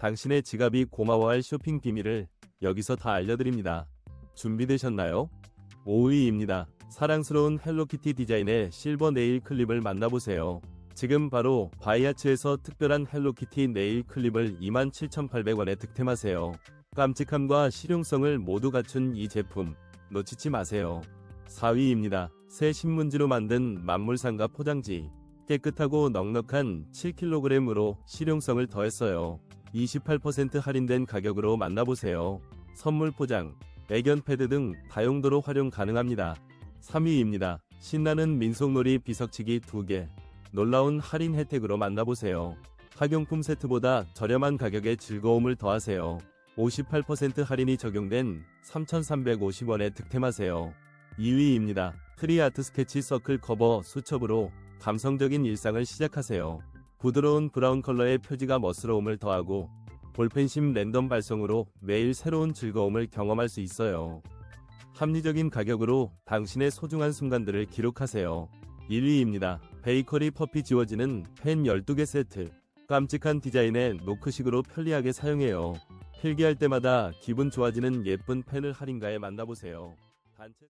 당신의 지갑이 고마워할 쇼핑 비밀을 여기서 다 알려드립니다. 준비되셨나요? 5위입니다. 사랑스러운 헬로키티 디자인의 실버 네일 클립을 만나보세요. 지금 바로 바이아츠에서 특별한 헬로키티 네일 클립을 27,800원에 득템하세요. 깜찍함과 실용성을 모두 갖춘 이 제품 놓치지 마세요. 4위입니다. 새 신문지로 만든 만물상가 포장지. 깨끗하고 넉넉한 7kg으로 실용성을 더했어요. 28% 할인된 가격으로 만나보세요. 선물 포장, 애견 패드 등 다용도로 활용 가능합니다. 3위입니다. 신나는 민속놀이 비석치기 2개. 놀라운 할인 혜택으로 만나보세요. 학용품 세트보다 저렴한 가격에 즐거움을 더하세요. 58% 할인이 적용된 3,350원에 득템하세요. 2위입니다. 트리아트 스케치 서클 커버 수첩으로 감성적인 일상을 시작하세요. 부드러운 브라운 컬러의 표지가 멋스러움을 더하고 볼펜심 랜덤 발송으로 매일 새로운 즐거움을 경험할 수 있어요. 합리적인 가격으로 당신의 소중한 순간들을 기록하세요. 1위입니다. 베이커리 퍼피 지워지는 펜 12개 세트. 깜찍한 디자인의 노크식으로 편리하게 사용해요. 필기할 때마다 기분 좋아지는 예쁜 펜을 할인가에 만나보세요. 단체